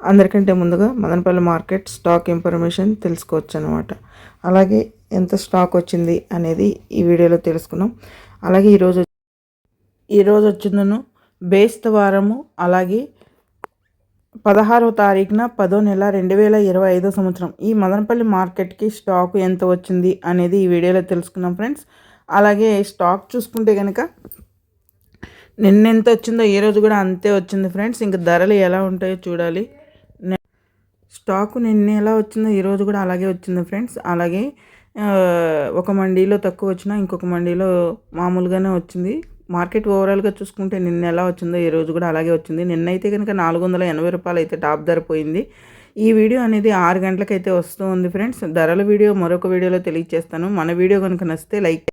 అందరికంటే ముందుగా Madanapalle market stock information తెలుసుకోవచ్చు అనమాట అలాగే ఎంత స్టాక్ వచ్చింది అనేది ఈ వీడియోలో తెలుసుకున్నాం. అలాగే ఈరోజు ఈరోజు వచ్చిందను బేస్త వారము అలాగే పదహారవ తారీఖున పదో నెల రెండు వేల ఇరవై ఐదో సంవత్సరం. ఈ మదనపల్లి మార్కెట్కి స్టాక్ ఎంత వచ్చింది అనేది ఈ వీడియోలో తెలుసుకున్నాం ఫ్రెండ్స్. అలాగే స్టాక్ చూసుకుంటే కనుక నిన్న ఎంత వచ్చిందో ఈ రోజు కూడా అంతే వచ్చింది ఫ్రెండ్స్. ఇంకా ధరలు ఎలా ఉంటాయో చూడాలి. స్టాక్ నిన్న ఎలా వచ్చిందో ఈరోజు కూడా అలాగే వచ్చింది ఫ్రెండ్స్. అలాగే ఒక మండీలో తక్కువ వచ్చినా ఇంకొక మండీలో మామూలుగానే వచ్చింది. మార్కెట్ ఓవరాల్గా చూసుకుంటే నిన్న ఎలా వచ్చిందో ఈ రోజు కూడా అలాగే వచ్చింది. నిన్నైతే కనుక నాలుగు వందల ఎనభై రూపాయలు అయితే టాప్ ధర పోయింది. ఈ వీడియో అనేది ఆరు గంటలకైతే వస్తూ ఉంది ఫ్రెండ్స్. ధరల వీడియో మరొక వీడియోలో తెలియజేస్తాను. మన వీడియో కనుక నచ్చితే లైక్